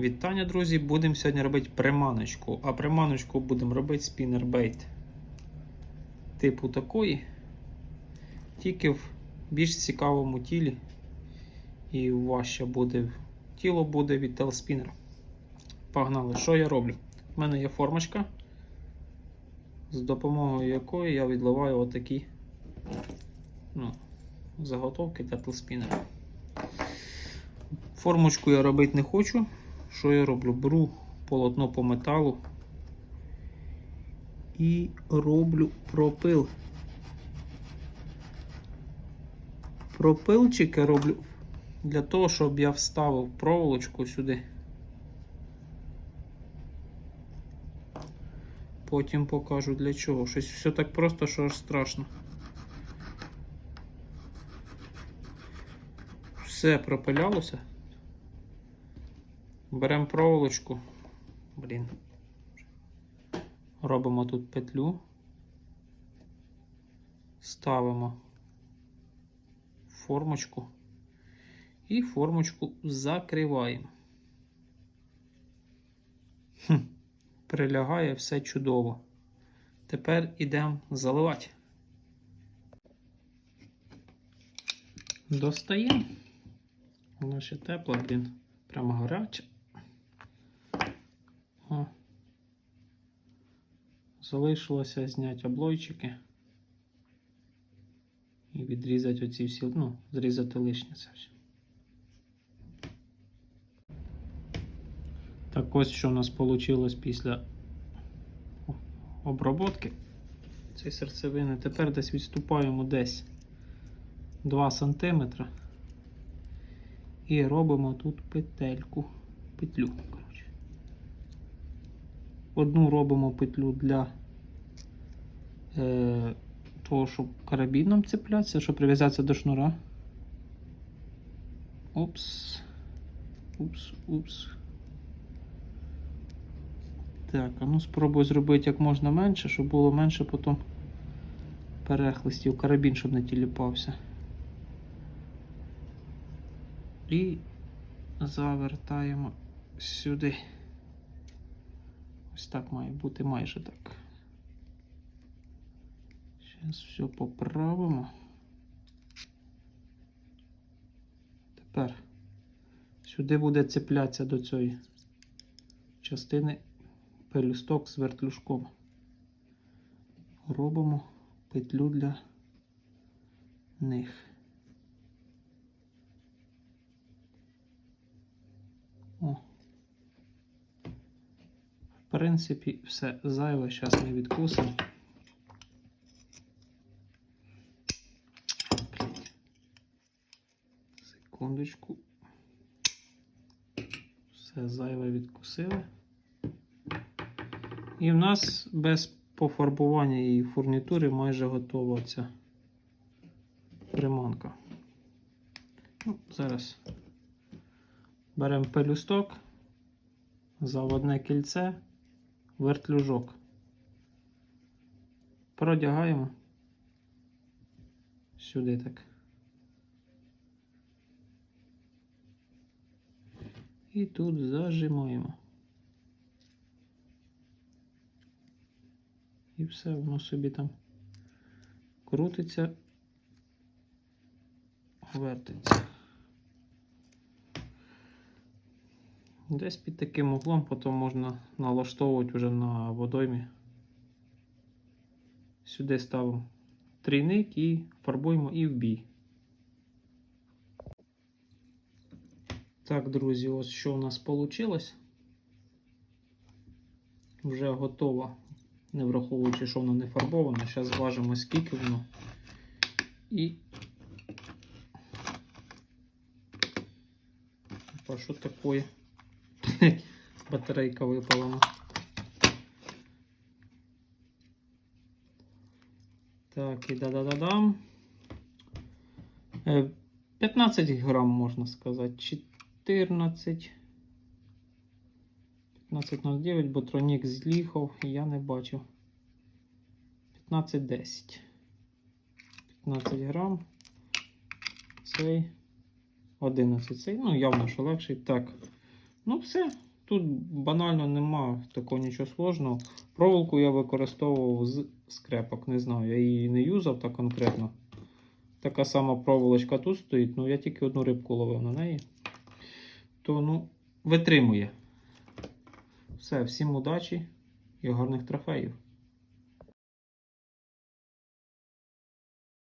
Вітання, друзі! Будемо сьогодні робити приманочку. А приманочку будемо робити спіннербейт. Типу такої. Тільки в більш цікавому тілі. І важче буде. Тіло буде від телспінера. Погнали. Що я роблю? У мене є формочка, з допомогою якої я відливаю отакі ну, заготовки для телспінера. Формочку я робити не хочу. Що я роблю? Беру полотно по металу і роблю пропил. Пропилчик роблю для того, щоб я вставив проволочку сюди. Потім покажу для чого. Щось все так просто, що аж страшно. Все пропилялося. Беремо проволочку. Блін. Робимо тут петлю. Ставимо формочку і формочку закриваємо. Хм, прилягає все чудово. Тепер ідемо заливати. Достаємо. Воно ще тепло, блін. Прямо гаряче. Залишилося зняти облойчики і відрізати оці всі, ну, зрізати лишнє це все. Так ось що у нас вийшло після оброботки цієї серцевини. Тепер десь відступаємо десь 2 см і робимо тут петельку, петлю. Одну робимо петлю для е, того, щоб карабіном цеплятися, щоб прив'язатися до шнура. Упс. Упс, упс. Так, а ну спробую зробити як можна менше, щоб було менше потім перехлистів, карабін, щоб не тіліпався. І завертаємо сюди. Ось так має бути майже так. Зараз все поправимо. Тепер сюди буде цеплятися до цієї частини пелюсток з вертлюжком. Робимо петлю для них. О. В принципі, все зайве, зараз ми відкусимо. Секундочку. Все зайве відкусили. І в нас без пофарбування і фурнітури майже готова ця приманка. Ну, Зараз беремо пелюсток, заводне кільце, вертлюжок. Продягаємо сюди так. І тут зажимаємо. І все, воно собі там крутиться, вертиться. Десь під таким углом потім можна налаштовувати вже на водоймі. Сюди ставимо трійник і фарбуємо і в бій. Так, друзі, ось що у нас вийшло. Вже готова не враховуючи, що воно не фарбоване. Зараз зважимо, скільки воно. І. Опа, що таке? Батарейка випала. Так, і да-да-да-дам. 15 грам, можна сказати. 14. 15.09, бо тронік з'їхав і я не бачив. 15.10. 15 грам. Цей 11 цей. Ну, явно, що легший. Так. Ну, все. Тут банально нема такого нічого сложного. Проволоку я використовував з скрепок, не знаю, я її не юзав так конкретно. Така сама проволочка тут стоїть, ну я тільки одну рибку ловив на неї. То ну, витримує. Все, всім удачі і гарних трофеїв.